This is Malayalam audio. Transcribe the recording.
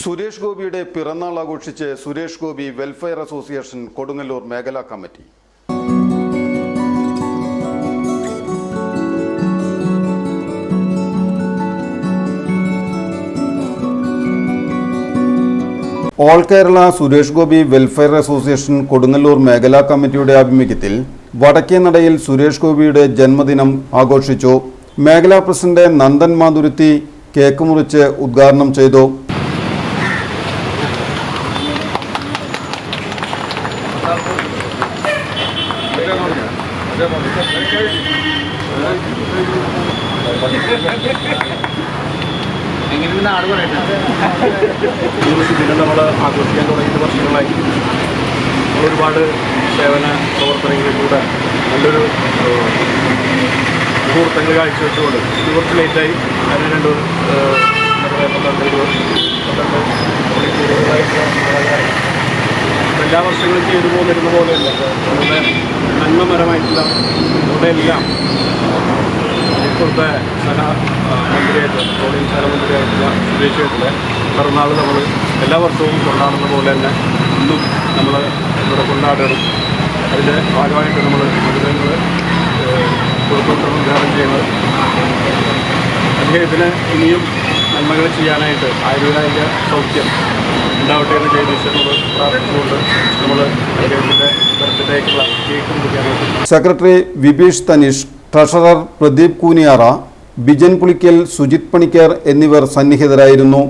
സുരേഷ് ഗോപിയുടെ പിറന്നാൾ ആഘോഷിച്ച് സുരേഷ് ഗോപി വെൽഫെയർ അസോസിയേഷൻ കൊടുങ്ങല്ലൂർ മേഖലാ committee. All Kerala Suresh Gopi welfare association Kodungallur മേഖലാ കമ്മിറ്റിയുടെ ആഭിമുഖ്യത്തിൽ വടക്കേനടയിൽ സുരേഷ് ഗോപിയുടെ ജന്മദിനം ആഘോഷിച്ചു. മേഖലാ പ്രസിഡന്റ് നന്ദൻ മാതുരുത്തി കേക്ക് മുറിച്ച് ഉദ്ഘാടനം ചെയ്തു. എങ്ങനെ നാട് നമ്മൾ ആഘോഷിക്കാൻ തുടങ്ങിയിട്ട് വർഷങ്ങളായി. ഒരുപാട് സേവന പ്രവർത്തനങ്ങളിലൂടെ നല്ലൊരു മുഹൂർത്തങ്ങൾ കാഴ്ചവെച്ചുകൊണ്ട് കുറച്ച് ലേറ്റായി അതിന് രണ്ട് എല്ലാ വർഷങ്ങളും ചെയ്തു പോന്നിരുന്ന പോലെയല്ല. നമ്മുടെ നന്മപരമായിട്ടുള്ള നമ്മുടെ എല്ലാം ഇപ്പോഴത്തെ സഹ ആ, മന്ത്രിയായിട്ട് ട്രോളിംഗ് സഹമന്ത്രിയായിട്ടുള്ള സുരേഷ് പിറന്നാൾ നമ്മൾ എല്ലാ വർഷവും കൊണ്ടാടുന്ന പോലെ തന്നെ ഇന്നും നമ്മൾ ഇവിടെ കൊണ്ടാടണം അതിന്റെ ഭാഗമായിട്ട് നമ്മൾ മധുരങ്ങൾ കൊടുത്തോട്ടം ഉദ്ഘാടനം ചെയ്യുന്നത്. അദ്ദേഹത്തിന് ഇനിയും നന്മകൾ ചെയ്യാനായിട്ട് ആയുർവേദ സൗഖ്യം ഉണ്ടാവട്ടെ എന്ന് സെക്രട്ടറി വിബീഷ് തനീഷ് ട്രഷറർ പ്രദീപ് കൂനിയാറ ബിജൻ പുളിക്കൽ സുജിത് പണിക്കർ എന്നിവർ സന്നിഹിതരായിരുന്നു.